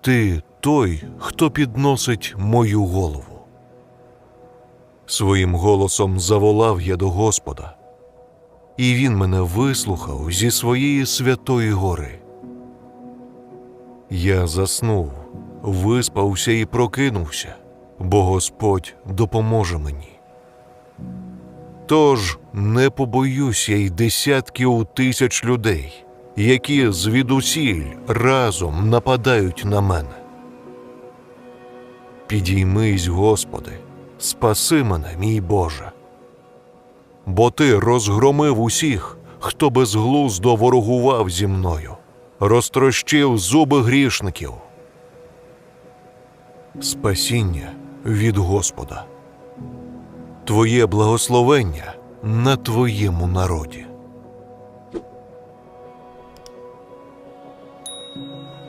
Ти той, хто підносить мою голову. Своїм голосом заволав я до Господа, і Він мене вислухав зі своєї святої гори. Я заснув, виспався і прокинувся, бо Господь допоможе мені. Тож не побоюся й десятків тисяч людей, які звідусіль разом нападають на мене. Підіймись, Господи, спаси мене, мій Боже. Бо ти розгромив усіх, хто безглуздо ворогував зі мною, розтрощив зуби грішників. Спасіння від Господа. Твоє благословення на твоєму народі. Thank you.